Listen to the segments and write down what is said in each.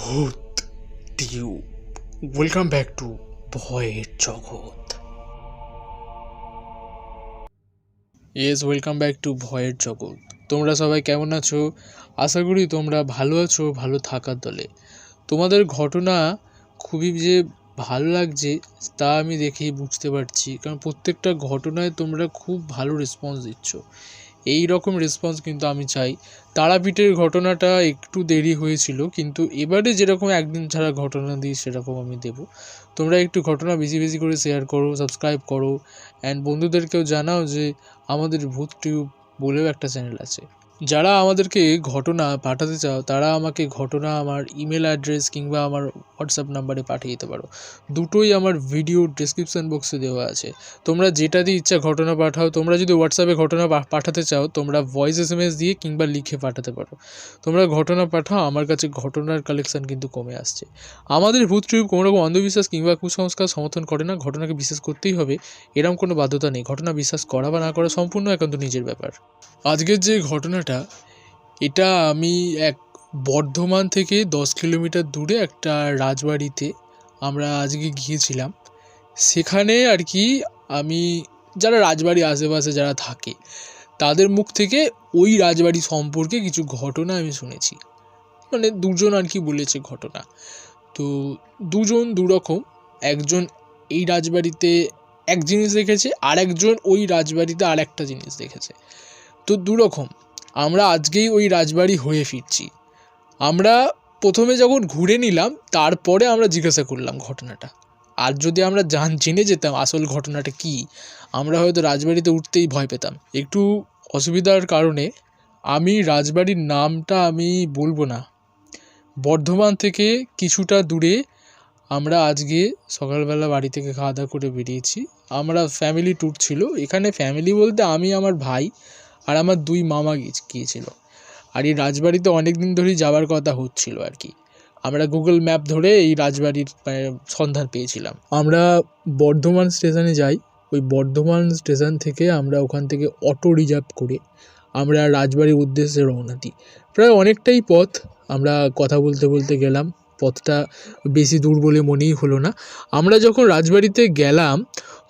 ভূত, tube. Welcome back to ভয়ের জগৎ। ইয়েস ওয়েলকাম ব্যাক টু ভয়ের জগৎ। তোমরা সবাই কেমন আছো? আশা করি তোমরা ভালো আছো, ভালো থাকার দলে। তোমাদের ঘটনা খুবই যে ভালো লাগছে, তা আমি দেখেই বুঝতে পারছি। কারণ প্রত্যেকটা ঘটনায় তোমরা খুব ভালো রেসপন্স দিচ্ছ। এই রকম রেসপন্স কিন্তু আমি চাই। তারাপীঠের ঘটনাটা একটু দেরি হয়েছিল, কিন্তু এবারে যেরকম একদিন ছাড়া ঘটনা দিই সেরকম আমি দেব। তোমরা একটু ঘটনা বেশি বেশি করে শেয়ার করো সাবস্ক্রাইব করো অ্যান্ড বন্ধুদেরকেও জানাও যে আমাদের ভূত টিউব বলেও একটা চ্যানেল আছে। যারা আমাদেরকে ঘটনা পাঠাতে চাও, তারা আমাকে ঘটনা, আমার ইমেল অ্যাড্রেস কিংবা আমার হোয়াটসঅ্যাপ নাম্বারে পাঠিয়ে দিতে পারো। দুটোই আমার ভিডিও ডেসক্রিপশন বক্সে দেওয়া আছে। তোমরা যেটা দিয়ে ইচ্ছা ঘটনা পাঠাও, তোমরা যদি হোয়াটসঅ্যাপে ঘটনা পাঠাতে চাও, তোমরা ভয়েস এস এম এস দিয়ে কিংবা লিখে পাঠাতে পারো। তোমরা ঘটনা পাঠাও, আমার কাছে ঘটনার কালেকশন কিন্তু কমে আসছে। আমাদের ভূত ট্রিপ কোনো রকম অন্ধবিশ্বাস কিংবা কুসংস্কার সমর্থন করে না। ঘটনাকে বিশ্বাস করতেই হবে এরকম কোনো বাধ্যতা নেই। ঘটনা বিশ্বাস করা বা না করা সম্পূর্ণ একান্ত নিজের ব্যাপার। আজকের যে ঘটনাটা, এটা আমি এক বর্ধমান থেকে দশ কিলোমিটার দূরে একটা রাজবাড়িতে আমরা আজকে গিয়েছিলাম। সেখানে আর কি আমি, যারা রাজবাড়ির আশেপাশে যারা থাকে, তাদের মুখ থেকে ওই রাজবাড়ি সম্পর্কে কিছু ঘটনা আমি শুনেছি। মানে দুজন আর কি বলেছে ঘটনা। তো দুজন দুরকম, একজন এই রাজবাড়িতে এক জিনিস দেখেছে, আর একজন ওই রাজবাড়িতে আর একটা জিনিস দেখেছে। তো দুরকম, আমরা আজকেই ওই রাজবাড়ি হয়ে ফিরছি। আমরা প্রথমে যখন ঘুরে নিলাম, তারপরে আমরা জিজ্ঞাসা করলাম ঘটনাটা। আর যদি আমরা জান, জেনে যেতাম আসল ঘটনাটা কি, আমরা হয়তো রাজবাড়িতে উঠতেই ভয় পেতাম। একটু অসুবিধার কারণে আমি রাজবাড়ির নামটা আমি বলব না। বর্ধমান থেকে কিছুটা দূরে আমরা আজকে সকালবেলা বাড়ি থেকে খাওয়া দাওয়া করে বেরিয়েছি। আমরা ফ্যামিলি ট্যুর ছিল। এখানে ফ্যামিলি বলতে আমি, আমার ভাই আর আমার দুই মামা গিয়ে- গিয়েছিল। আর এই রাজবাড়িতে অনেক দিন ধরেই যাওয়ার কথা হচ্ছিল আর কি। আমরা গুগল ম্যাপ ধরে এই রাজবাড়ির মানে, সন্ধান পেয়েছিলাম। আমরা বর্ধমান স্টেশনে যাই। ওই বর্ধমান স্টেশন থেকে আমরা ওখান থেকে অটো রিজার্ভ করে আমরা রাজবাড়ির উদ্দেশ্যে রওনা দিই। প্রায় অনেকটাই পথ আমরা কথা বলতে বলতে গেলাম। পথটা বেশি দূর বলে মনেই হলো না। আমরা যখন রাজবাড়িতে গেলাম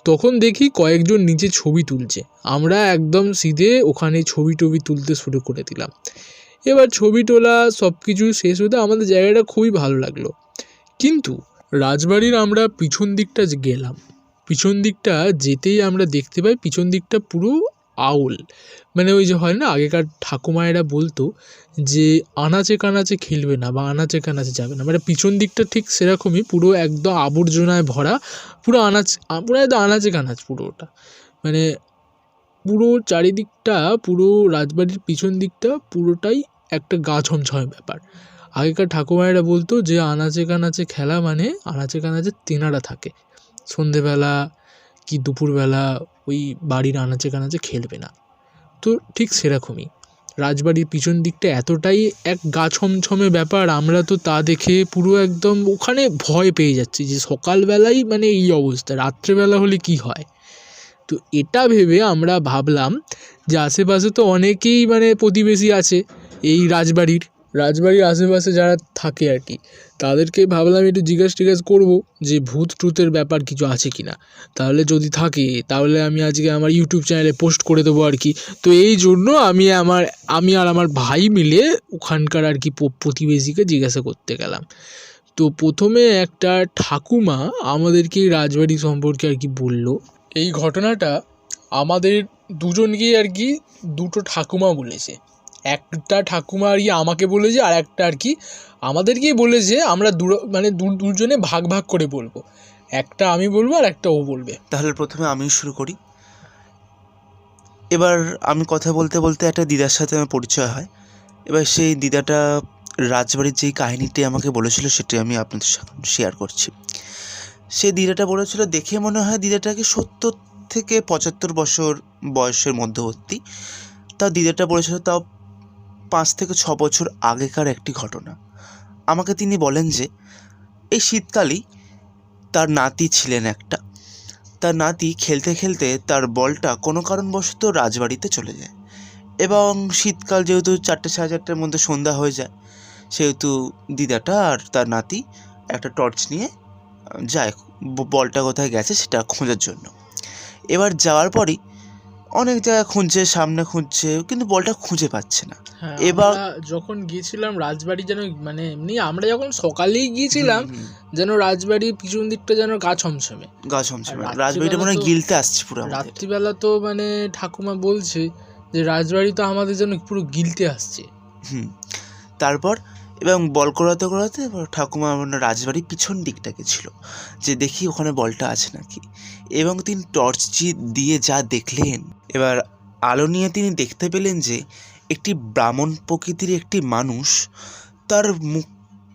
তখন দেখি কয়েকজন নিচে ছবি তুলছে। আমরা একদম সিধে ওখানে ছবি টবি তুলতে শুরু করে দিলাম। এবার ছবি তোলা সব কিছু শেষ হতে আমাদের জায়গাটা খুবই ভালো লাগল। কিন্তু রাজবাড়ির আমরা পিছন দিকটা গেলাম, পিছন দিকটা যেতেই আমরা দেখতে পাই, পিছন দিকটা পুরো আউল। মানে ওই যে হয় না, আগেকার ঠাকুমায়েরা বলতো যে, আনাচে কানাচে খেলবে না বা আনাচে কানাচে যাবে না। মানে পিছন দিকটা ঠিক সেরকমই, পুরো একদম আবর্জনায় ভরা, পুরো আনাচ পুরো একদম আনাচে কানাচ পুরো ওটা। মানে পুরো চারিদিকটা, পুরো রাজবাড়ির পিছন দিকটা পুরোটাই একটা গা ছমছমের ব্যাপার। আগেকার ঠাকুমায়েরা বলতো যে, আনাচে কানাচে খেলা মানে আনাচে কানাচে তেনারা থাকে। সন্ধেবেলা কি দুপুরবেলা ওই বাড়ির আনাচে কানাচে খেলবে না। তো ঠিক সেরকমই। রাজবাড়ির পিছন দিকটা এতটাই এক গা ছমছমে ব্যাপার, আমরা তো তা দেখে পুরো একদম ওখানে ভয় পেয়ে যাচ্ছি যে সকালবেলাই মানে এই অবস্থা, রাত্রেবেলা হলে কি হয়? তো এটা ভেবে আমরা ভাবলাম যে আশেপাশে তো অনেকেই মানে প্রতিবেশী আছে এই রাজবাড়ির। রাজবাড়ির আশেপাশে যারা থাকে আর কি, তাদেরকে ভাবলাম একটু জিজ্ঞাসা টিজ্ঞাসা করব যে ভূত ট্রুথের ব্যাপার কিছু আছে কি না। তাহলে যদি থাকে, তাহলে আমি আজকে আমার ইউটিউব চ্যানেলে পোস্ট করে দেবো আর কি। তো এই জন্য আমি আমার, আমি আর আমার ভাই মিলে ওখানকার আর কি প্রতিবেশীকে জিজ্ঞাসা করতে গেলাম। তো প্রথমে একটা ঠাকুমা আমাদেরকে রাজবাড়ি সম্পর্কে আর কি বলল। এই ঘটনাটা আমাদের দুজনকেই আর কি দুটো ঠাকুমা বলেছে। একটা ঠাকুমা আর কি আমাকে বলেছে আর একটা আর কি আমাদেরকেই বলেছে, আমরা দু মানে দু- দুজনে ভাগ ভাগ করে বলব। একটা আমি বলব আর একটা ও বলবে। তাহলে প্রথমে আমি শুরু করি। এবার আমি কথা বলতে বলতে একটা দিদার সাথে আমার পরিচয় হয়। এবার সেই দিদাটা রাজবাড়ির যেই কাহিনীটি আমাকে বলেছিল সেটি আমি আপনাদের সাথে শেয়ার করছি। সেই দিদাটা বলেছিল, দেখে মনে হয় দিদাটাকে সত্তর থেকে পঁচাত্তর বছর বয়সের মধ্যবর্তী। তা দিদাটা বলেছিল, তাও পাঁচ থেকে ছ বছর আগেকার একটি ঘটনা। আমাকে তিনি বলেন যে, এই শীতকালেই তার নাতি ছিলেন একটা। তার নাতি খেলতে খেলতে তার বলটা কোনো কারণবশত রাজবাড়িতে চলে যায়। এবং শীতকাল যেহেতু চারটে, সাড়ে চারটের মধ্যে সন্ধ্যা হয়ে যায়, সেহেতু দিদাটা আর তার নাতি একটা টর্চ নিয়ে যায় বলটা কোথায় গেছে সেটা খোঁজার জন্য। এবার যাওয়ার পরই অনেক জায়গায় খুঁজছে সামনে খুঁজছে কিন্তু বলটা খুঁজে পাচ্ছে না। হ্যাঁ এবার- যখন গিয়েছিলাম রাজবাড়ি যেন মানে এমনি আমরা যখন সকালেই গিয়েছিলাম যেন রাজবাড়ির পিছন দিকটা যেন গা ছমছমে। গা ছমছমে। রাজবাড়িটা মনে গিলতে আসছে পুরো রাত্রিবেলা তো মানে ঠাকুমা বলছে যে রাজবাড়ি তো আমাদের জন্য পুরো গিলতে আসছে। হুম। তারপর এবং বল করাতে করাতে ঠাকুমা আমার রাজবাড়ির পিছন দিকটাকে ছিল, যে দেখি ওখানে বলটা আছে নাকি। এবং তিনি টর্চ দিয়ে যা দেখলেন, এবার আলো নিয়ে তিনি দেখতে পেলেন যে একটি ব্রাহ্মণ প্রকৃতির একটি মানুষ তার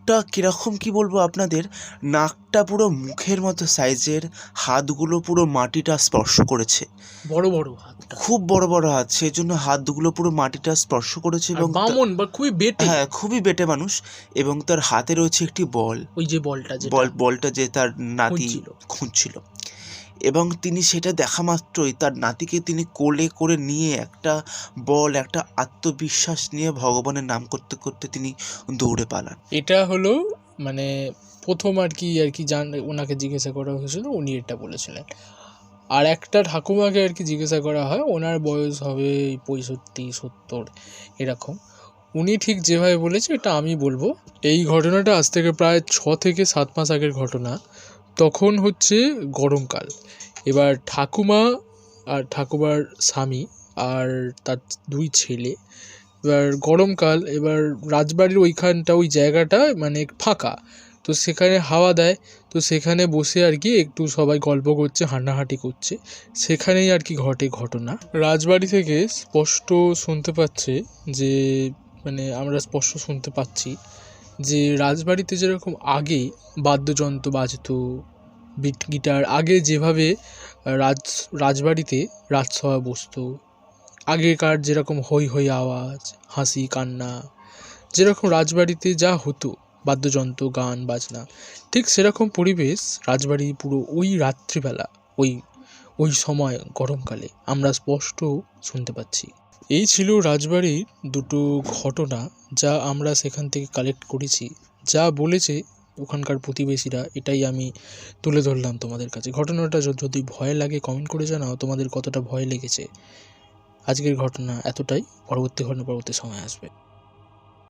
মুখটা কীরকম কি বলব আপনাদের? নাকটা পুরো মুখের মতো সাইজের হাতগুলো পুরো মাটিটা স্পর্শ করেছে। বড় বড় হাত। খুব বড় বড় হাত সেই জন্য হাতগুলো পুরো মাটিটা স্পর্শ করেছে এবং বামন বা খুবই বেটে। হ্যাঁ খুবই বেটে মানুষ এবং তার হাতে রয়েছে একটি বল। ওই যে বলটা যে বল বলটা যে তার নাতি খুঁজছিল। এবং তিনি সেটা দেখা মাত্রই। তার নাতিকে তিনি কোলে করে নিয়ে একটা বল, একটা আত্মবিশ্বাস নিয়ে ভগবানের নাম করতে করতে তিনি দৌড়ে পালান। এটা হলো মানে প্রথম আর কি আর কি জান, ওনাকে জিজ্ঞাসা করা হয়েছিল, উনি এটা বলেছিলেন। আর একটা ঠাকুমাকে আর কি জিজ্ঞাসা করা হয়, ওনার বয়স হবে পঁয়ষট্টি, সত্তর, এরকম। উনি ঠিক যেভাবে বলেছে, এটা আমি বলব। এই ঘটনাটা আজ থেকে প্রায় ছ থেকে সাত মাস আগের ঘটনা। তখন হচ্ছে গরমকাল। এবার ঠাকুমা আর ঠাকুমার স্বামী আর তার দুই ছেলে। এবার গরমকাল, এবার রাজবাড়ির ওইখানটা, ওই জায়গাটা মানে ফাঁকা। তো সেখানে হাওয়া দেয়, তো সেখানে বসে আর কি একটু সবাই গল্প করছে হাঁটাহাঁটি করছে। সেখানেই আর কি ঘটে ঘটনা। রাজবাড়ি থেকে স্পষ্ট শুনতে পাচ্ছে যে মানে আমরা স্পষ্ট শুনতে পাচ্ছি যে রাজবাড়িতে যেরকম আগে বাদ্যযন্ত্র বাজতো বিট গিটার আগে যেভাবে রাজ, রাজবাড়িতে রাজসভা বসতো, আগেকার যেরকম হই হই আওয়াজ, হাসি, কান্না, যেরকম রাজবাড়িতে যা হতো, বাদ্যযন্ত্র, গান, বাজনা, ঠিক সেরকম পরিবেশ রাজবাড়ি পুরো ওই রাত্রিবেলা, ওই ওই সময় গরমকালে আমরা স্পষ্ট শুনতে পাচ্ছি। এই ছিল রাজবাড়ির দুটো ঘটনা যা আমরা সেখান থেকে কালেক্ট করেছি। যা বলেছে ওখানকার প্রতিবেশীরা, এটাই আমি তুলে ধরলাম তোমাদের কাছে। ঘটনাটা যদি ভয় লাগে কমেন্ট করে জানাও, তোমাদের কতটা ভয় লেগেছে। আজকের ঘটনা এতটাই, পরবর্তী ঘটনা পরবর্তী সময় আসবে।